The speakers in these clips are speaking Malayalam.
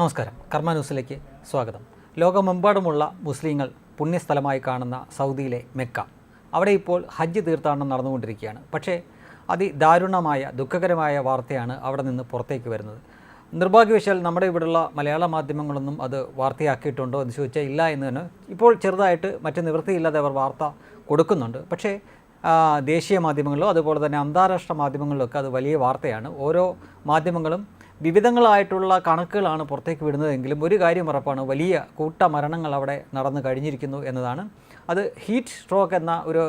നമസ്കാരം. കർമ്മ ന്യൂസിലേക്ക് സ്വാഗതം. ലോകമെമ്പാടുമുള്ള മുസ്ലിങ്ങൾ പുണ്യസ്ഥലമായി കാണുന്ന സൗദിയിലെ മെക്ക. അവിടെ ഇപ്പോൾ ഹജ്ജ് തീർത്ഥാടനം നടന്നുകൊണ്ടിരിക്കുകയാണ്. പക്ഷേ അതിദാരുണമായ ദുഃഖകരമായ വാർത്തയാണ് അവിടെ നിന്ന് പുറത്തേക്ക് വരുന്നത്. നിർഭാഗ്യവശാൽ നമ്മുടെ ഇവിടെയുള്ള മലയാള മാധ്യമങ്ങളൊന്നും അത് വാർത്തയാക്കിയിട്ടുണ്ടോ എന്ന് ചോദിച്ചാൽ ഇല്ല എന്ന് തന്നെ. ഇപ്പോൾ ചെറുതായിട്ട് മറ്റു നിവൃത്തിയില്ലാതെ അവർ വാർത്ത കൊടുക്കുന്നുണ്ട്. പക്ഷേ ദേശീയ മാധ്യമങ്ങളിലോ അതുപോലെ തന്നെ അന്താരാഷ്ട്ര മാധ്യമങ്ങളിലൊക്കെ അത് വലിയ വാർത്തയാണ്. ഓരോ മാധ്യമങ്ങളും വിവിധങ്ങളായിട്ടുള്ള കണക്കുകളാണ് പുറത്തേക്ക് വിടുന്നതെങ്കിലും ഒരു കാര്യം ഉറപ്പാണ് വലിയ കൂട്ട മരണങ്ങൾ അവിടെ നടന്നു കഴിഞ്ഞിരിക്കുന്നു എന്നതാണ്. അത് ഹീറ്റ് സ്ട്രോക്ക് എന്ന ഒരു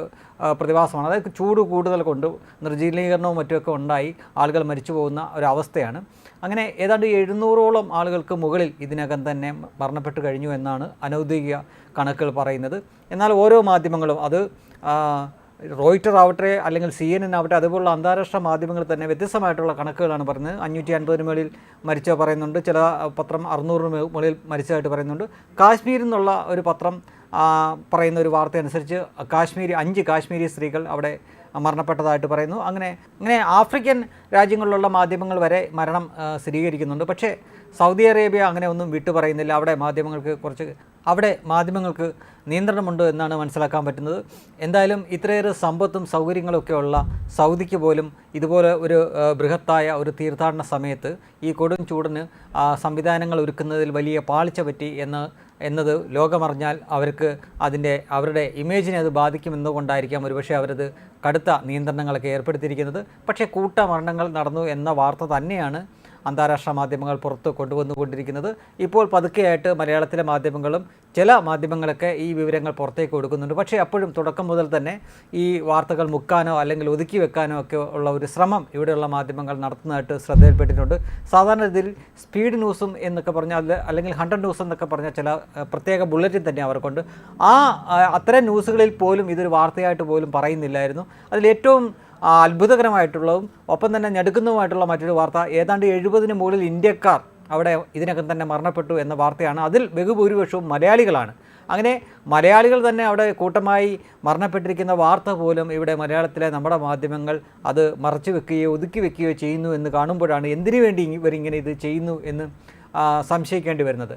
പ്രതിഭാസമാണ്. അതായത് ചൂട് കൂടുതൽ കൊണ്ട് നിർജലീകരണവും മറ്റുമൊക്കെ ഉണ്ടായി ആളുകൾ മരിച്ചു പോകുന്ന ഒരവസ്ഥയാണ് അങ്ങനെ ഏതാണ്ട് എഴുന്നൂറോളം ആളുകൾക്ക് മുകളിൽ ഇതിനകം തന്നെ മരണപ്പെട്ടു കഴിഞ്ഞു എന്നാണ് അനൗദ്യോഗിക കണക്കുകൾ പറയുന്നത്. എന്നാൽ ഓരോ മാധ്യമങ്ങളും അത് റോയിറ്റർ ആവട്ടെ അല്ലെങ്കിൽ സി എൻ എൻ ആവട്ടെ അതുപോലുള്ള അന്താരാഷ്ട്ര മാധ്യമങ്ങൾ തന്നെ വ്യത്യസ്തമായിട്ടുള്ള കണക്കുകളാണ് പറഞ്ഞത്. അഞ്ഞൂറ്റി അൻപതിന് മുകളിൽ മരിച്ച പറയുന്നുണ്ട്. ചില പത്രം അറുന്നൂറിന് മുകളിൽ മരിച്ചതായിട്ട് പറയുന്നുണ്ട്. കാശ്മീരിൽ നിന്നുള്ള ഒരു പത്രം പറയുന്ന ഒരു വാർത്ത അനുസരിച്ച് കാശ്മീരി അഞ്ച് കാശ്മീരി സ്ത്രീകൾ അവിടെ മരണപ്പെട്ടതായിട്ട് പറയുന്നു. അങ്ങനെ അങ്ങനെ ആഫ്രിക്കൻ രാജ്യങ്ങളിലുള്ള മാധ്യമങ്ങൾ വരെ മരണം സ്ഥിരീകരിക്കുന്നുണ്ട്. പക്ഷേ സൗദി അറേബ്യ അങ്ങനെ ഒന്നും വിട്ടു പറയുന്നില്ല അവിടെ മാധ്യമങ്ങൾക്ക് കുറച്ച് അവിടെ മാധ്യമങ്ങൾക്ക് നിയന്ത്രണമുണ്ടോ എന്നാണ് മനസ്സിലാക്കാൻ പറ്റുന്നത്. എന്തായാലും ഇത്രയേറെ സമ്പത്തും സൗകര്യങ്ങളൊക്കെ ഉള്ള സൗദിക്ക് പോലും ഇതുപോലെ ഒരു ബൃഹത്തായ ഒരു തീർത്ഥാടന സമയത്ത് ഈ കൊടും ചൂടിന് സംവിധാനങ്ങൾ ഒരുക്കുന്നതിൽ വലിയ പാളിച്ച പറ്റി എന്ന് എന്നത് ലോകമറിഞ്ഞാൽ അവർക്ക് അതിന്റെ അവരുടെ ഇമേജിനെ അത് ബാധിക്കുമെന്നുകൊണ്ടായിരിക്കാം ഒരുപക്ഷെ അവരത് കടുത്ത നിയന്ത്രണങ്ങളൊക്കെ ഏർപ്പെടുത്തിയിരിക്കുന്നത്. പക്ഷേ കൂട്ട മരണങ്ങൾ നടന്നു എന്ന വാർത്ത തന്നെയാണ് അന്താരാഷ്ട്ര മാധ്യമങ്ങൾ പുറത്ത് കൊണ്ടുവന്നുകൊണ്ടിരിക്കുന്നത്. ഇപ്പോൾ പതുക്കെയായിട്ട് മലയാളത്തിലെ മാധ്യമങ്ങളും ചില മാധ്യമങ്ങളൊക്കെ ഈ വിവരങ്ങൾ പുറത്തേക്ക് കൊടുക്കുന്നുണ്ട്. പക്ഷേ അപ്പോഴും തുടക്കം മുതൽ തന്നെ ഈ വാർത്തകൾ മുക്കാനോ അല്ലെങ്കിൽ ഒതുക്കി വെക്കാനോ ഒക്കെ ഉള്ള ഒരു ശ്രമം ഇവിടെയുള്ള മാധ്യമങ്ങൾ നടത്തുന്നതായിട്ട് ശ്രദ്ധയിൽപ്പെട്ടിട്ടുണ്ട്. സാധാരണ രീതിയിൽ സ്പീഡ് ന്യൂസും എന്നൊക്കെ പറഞ്ഞാൽ അല്ലെങ്കിൽ ഹൺഡ്രഡ് ന്യൂസ് എന്നൊക്കെ പറഞ്ഞ ചില പ്രത്യേക ബുള്ളറ്റിൻ തന്നെ അവർക്കുണ്ട് ആ അത്തരം ന്യൂസുകളിൽ പോലും ഇതൊരു വാർത്തയായിട്ട് പോലും പറയുന്നില്ലായിരുന്നു. അതിലേറ്റവും ആ, അത്ഭുതകരമായിട്ടുള്ളതും ഒപ്പം തന്നെ ഞെടുക്കുന്നതുമായിട്ടുള്ള മറ്റൊരു വാർത്ത ഏതാണ്ട് എഴുപതിന് മുകളിൽ ഇന്ത്യക്കാർ അവിടെ ഇതിനകം തന്നെ മരണപ്പെട്ടു എന്ന വാർത്തയാണ്. അതിൽ ബഹുഭൂരിപക്ഷവും മലയാളികളാണ്. അങ്ങനെ മലയാളികൾ തന്നെ അവിടെ കൂട്ടമായി മരണപ്പെട്ടിരിക്കുന്ന വാർത്ത പോലും ഇവിടെ മലയാളത്തിലെ നമ്മുടെ മാധ്യമങ്ങൾ അത് മറച്ചു വെക്കുകയോ ഒതുക്കി വെക്കുകയോ ചെയ്യുന്നു എന്ന് കാണുമ്പോഴാണ് എന്തിനു വേണ്ടി ഇവരിങ്ങനെ ഇത് ചെയ്യുന്നു എന്ന് സംശയിക്കേണ്ടി വരുന്നത്.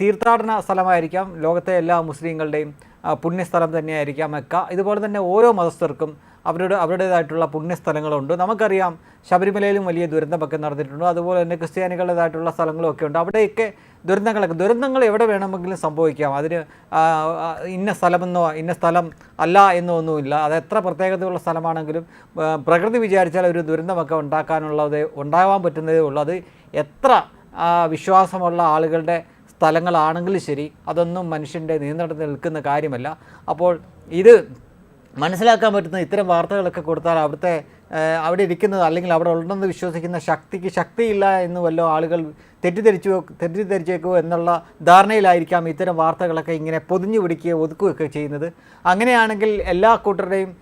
തീർത്ഥാടന സ്ഥലമായിരിക്കാം ലോകത്തെ എല്ലാ മുസ്ലിങ്ങളുടെയും പുണ്യസ്ഥലം തന്നെയായിരിക്കാം മെക്ക. ഇതുപോലെ തന്നെ ഓരോ മതസ്ഥർക്കും അവരുടെ അവരുടേതായിട്ടുള്ള പുണ്യസ്ഥലങ്ങളുണ്ട്. നമുക്കറിയാം ശബരിമലയിലും വലിയ ദുരന്തമൊക്കെ നടന്നിട്ടുണ്ട്. അതുപോലെ തന്നെ ക്രിസ്ത്യാനികളുടേതായിട്ടുള്ള സ്ഥലങ്ങളൊക്കെ ഉണ്ട്. അവിടെയൊക്കെ ദുരന്തങ്ങളൊക്കെ ദുരന്തങ്ങൾ എവിടെ വേണമെങ്കിലും സംഭവിക്കാം. അതിന് ഇന്ന സ്ഥലമെന്നോ ഇന്ന സ്ഥലം അല്ല എന്നോ ഒന്നുമില്ല അത് എത്ര പ്രത്യേകതയുള്ള സ്ഥലമാണെങ്കിലും പ്രകൃതി വിചാരിച്ചാൽ ഒരു ദുരന്തമൊക്കെ ഉണ്ടാക്കാനുള്ളത് ഉണ്ടാവാൻ പറ്റുന്നതേ ഉള്ളൂ. അത് എത്ര വിശ്വാസമുള്ള ആളുകളുടെ സ്ഥലങ്ങളാണെങ്കിലും ശരി അതൊന്നും മനുഷ്യന്റെ നിയന്ത്രണത്തിൽ നിൽക്കുന്ന കാര്യമല്ല. അപ്പോൾ ഇത് മനസ്സിലാക്കാൻ പറ്റുന്ന ഇത്തരം വാർത്തകളൊക്കെ കൊടുത്താൽ അവിടുത്തെ അവിടെ ഇരിക്കുന്നത് അല്ലെങ്കിൽ അവിടെ ഉണ്ടെന്ന് വിശ്വസിക്കുന്ന ശക്തിക്ക് ശക്തിയില്ല എന്ന് വല്ലോ ആളുകൾ തെറ്റിദ്ധരിച്ചു തെറ്റിദ്ധരിച്ചേക്കോ എന്നുള്ള ധാരണയിലായിരിക്കാം ഇത്തരം വാർത്തകളൊക്കെ ഇങ്ങനെ പൊതിഞ്ഞു പിടിക്കുകയോ ഒതുക്കുകയൊക്കെ ചെയ്യുന്നത്. അങ്ങനെയാണെങ്കിൽ എല്ലാ കൂട്ടരുടെയും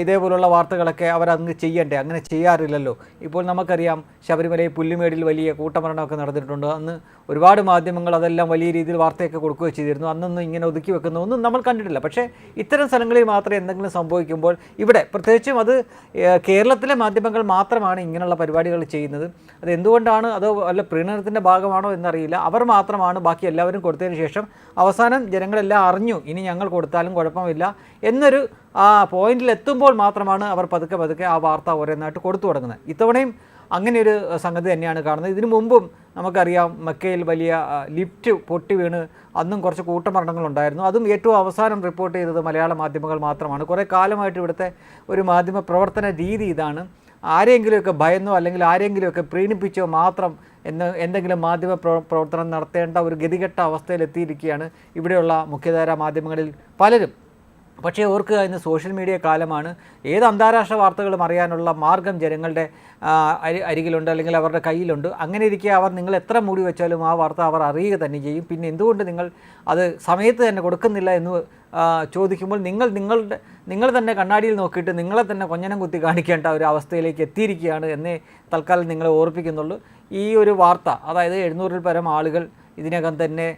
ഇതേപോലുള്ള വാർത്തകളൊക്കെ അവരങ്ങ് ചെയ്യണ്ടേ? അങ്ങനെ ചെയ്യാറില്ലല്ലോ. ഇപ്പോൾ നമുക്കറിയാം ശബരിമലയിൽ പുല്ലുമേടിൽ വലിയ കൂട്ടമരണമൊക്കെ നടന്നിട്ടുണ്ട്. അന്ന് ഒരുപാട് മാധ്യമങ്ങൾ അതെല്ലാം വലിയ രീതിയിൽ വാർത്തയൊക്കെ കൊടുക്കുകയോ ചെയ്തിരുന്നു. അന്നൊന്നും ഇങ്ങനെ ഒതുക്കി വെക്കുന്ന ഒന്നും നമ്മൾ കണ്ടിട്ടില്ല. പക്ഷേ ഇത്തരം സ്ഥലങ്ങളിൽ മാത്രമേ എന്തെങ്കിലും സംഭവിക്കുമ്പോൾ ഇവിടെ പ്രത്യേകിച്ചും അത് കേരളത്തിലെ മാധ്യമങ്ങൾ മാത്രമാണ് ഇങ്ങനെയുള്ള പരിപാടികൾ ചെയ്യുന്നത്. അത് എന്തുകൊണ്ടാണ്? അതോ വല്ല പ്രീണനത്തിന്റെ ഭാഗമാണോ എന്നറിയില്ല. അവർ മാത്രമാണ് ബാക്കി എല്ലാവരും കൊടുത്തതിന് ശേഷം അവസാനം ജനങ്ങളെല്ലാം അറിഞ്ഞു ഇനി ഞങ്ങൾ കൊടുത്താലും കുഴപ്പമില്ല എന്നൊരു ആ പോയിന്റിൽ എത്തുമ്പോൾ മാത്രമാണ് അവർ പതുക്കെ പതുക്കെ ആ വാർത്ത ഓരോന്നായിട്ട് കൊടുത്തു തുടങ്ങുന്നത്. ഇത്തവണയും അങ്ങനെ ഒരു സംഗതി തന്നെയാണ് കാണുന്നത്. ഇതിനു മുമ്പും നമുക്കറിയാം മക്കയിൽ വലിയ ലിഫ്റ്റ് പൊട്ടി വീണ് അന്നും കുറച്ച് കൂട്ടമരണങ്ങളുണ്ടായിരുന്നു അതും ഏറ്റവും അവസാനം റിപ്പോർട്ട് ചെയ്തത് മലയാള മാധ്യമങ്ങൾ മാത്രമാണ്. കുറേ കാലമായിട്ട് ഇവിടുത്തെ ഒരു മാധ്യമ പ്രവർത്തന രീതി ഇതാണ്. ആരെങ്കിലുമൊക്കെ ഭയന്നോ അല്ലെങ്കിൽ ആരെങ്കിലുമൊക്കെ പ്രീണിപ്പിച്ചോ മാത്രം എന്ന് എന്തെങ്കിലും മാധ്യമ പ്രവർത്തനം നടത്തേണ്ട ഒരു ഗതികെട്ട അവസ്ഥയിലെത്തിയിരിക്കുകയാണ് ഇവിടെയുള്ള മുഖ്യധാര മാധ്യമങ്ങളിൽ പലരും. പക്ഷേ ഓർക്കുക ഇന്ന് സോഷ്യൽ മീഡിയ കാലമാണ്. ഏത് അന്താരാഷ്ട്ര വാർത്തകളും അറിയാനുള്ള മാർഗം ജനങ്ങളുടെ അരി അരികിലുണ്ട് അല്ലെങ്കിൽ അവരുടെ കയ്യിലുണ്ട്. അങ്ങനെ ഇരിക്കെ അവർ നിങ്ങൾ എത്ര മൂടി വെച്ചാലും ആ വാർത്ത അവർ അറിയുക തന്നെ ചെയ്യും. പിന്നെ എന്തുകൊണ്ട് നിങ്ങൾ അത് സമയത്ത് തന്നെ കൊടുക്കുന്നില്ല എന്ന് ചോദിക്കുമ്പോൾ നിങ്ങൾ നിങ്ങളുടെ നിങ്ങൾ തന്നെ കണ്ണാടിയിൽ നോക്കിയിട്ട് നിങ്ങളെ തന്നെ കൊഞ്ഞനം കുത്തി കാണിക്കേണ്ട ഒരു അവസ്ഥയിലേക്ക് എത്തിയിരിക്കുകയാണ് എന്നേ തൽക്കാലം നിങ്ങളെ ഓർപ്പിക്കുന്നുള്ളൂ. ഈ ഒരു വാർത്ത അതായത് എഴുന്നൂറിൽ പരം ആളുകൾ ഇതിനകം തന്നെ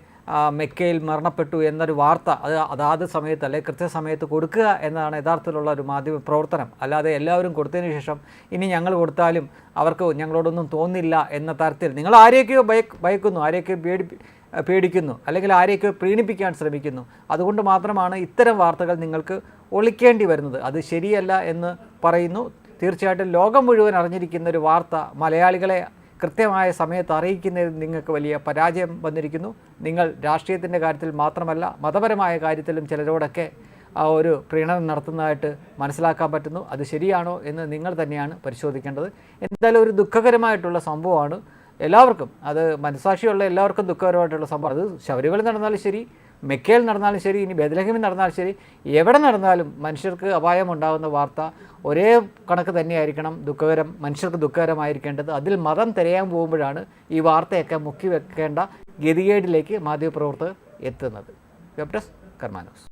മെക്കയിൽ മരണപ്പെട്ടു എന്നൊരു വാർത്ത അത് അതാത് സമയത്ത് അല്ലെങ്കിൽ കൃത്യസമയത്ത് കൊടുക്കുക എന്നതാണ് യഥാർത്ഥത്തിലുള്ള ഒരു മാധ്യമ പ്രവർത്തനം. അല്ലാതെ എല്ലാവരും കൊടുത്തതിന് ശേഷം ഇനി ഞങ്ങൾ കൊടുത്താലും അവർക്ക് ഞങ്ങളോടൊന്നും തോന്നില്ല എന്ന തരത്തിൽ നിങ്ങൾ ആരെയൊക്കെയോ ഭയ ഭയക്കുന്നു ആരെയൊക്കെയോ പേടി പേടിക്കുന്നു അല്ലെങ്കിൽ ആരെയൊക്കെ പ്രീണിപ്പിക്കാൻ ശ്രമിക്കുന്നു. അതുകൊണ്ട് മാത്രമാണ് ഇത്തരം വാർത്തകൾ നിങ്ങൾക്ക് ഒളിക്കേണ്ടി വരുന്നത്. അത് ശരിയല്ല എന്ന് പറയുന്നു. തീർച്ചയായിട്ടും ലോകം മുഴുവൻ അറിഞ്ഞിരിക്കുന്ന ഒരു വാർത്ത മലയാളികളെ കൃത്യമായ സമയത്ത് അറിയിക്കുന്നതിൽ നിങ്ങൾക്ക് വലിയ പരാജയം വന്നിരിക്കുന്നു. നിങ്ങൾ രാഷ്ട്രീയത്തിന്റെ കാര്യത്തിൽ മാത്രമല്ല മതപരമായ കാര്യത്തിലും ചിലരോടൊക്കെ ആ ഒരു പ്രീണനം നടത്തുന്നതായിട്ട് മനസ്സിലാക്കാൻ പറ്റുന്നു. അത് ശരിയാണോ എന്ന് നിങ്ങൾ തന്നെയാണ് പരിശോധിക്കേണ്ടത്. എന്തായാലും ഒരു ദുഃഖകരമായിട്ടുള്ള സംഭവമാണ്. എല്ലാവർക്കും അത് മനസാക്ഷിയുള്ള എല്ലാവർക്കും ദുഃഖകരമായിട്ടുള്ള സംഭവം. അത് ശബരിമല നടന്നാലും ശരി മെക്കയിൽ നടന്നാലും ശരി ഇനി ബദലഹിമിൽ നടന്നാലും ശരി എവിടെ നടന്നാലും മനുഷ്യർക്ക് അപായം ഉണ്ടാകുന്ന വാർത്ത ഒരേ കണക്ക് തന്നെയായിരിക്കണം. ദുഃഖകരം മനുഷ്യർക്ക് ദുഃഖകരമായിരിക്കേണ്ടത്. അതിൽ മതം തിരയാൻ പോകുമ്പോഴാണ് ഈ വാർത്തയൊക്കെ മുക്കി വെക്കേണ്ട ഗതികേടിലേക്ക് മാധ്യമപ്രവർത്തകർ എത്തുന്നത്. Web desk കർമാനോസ്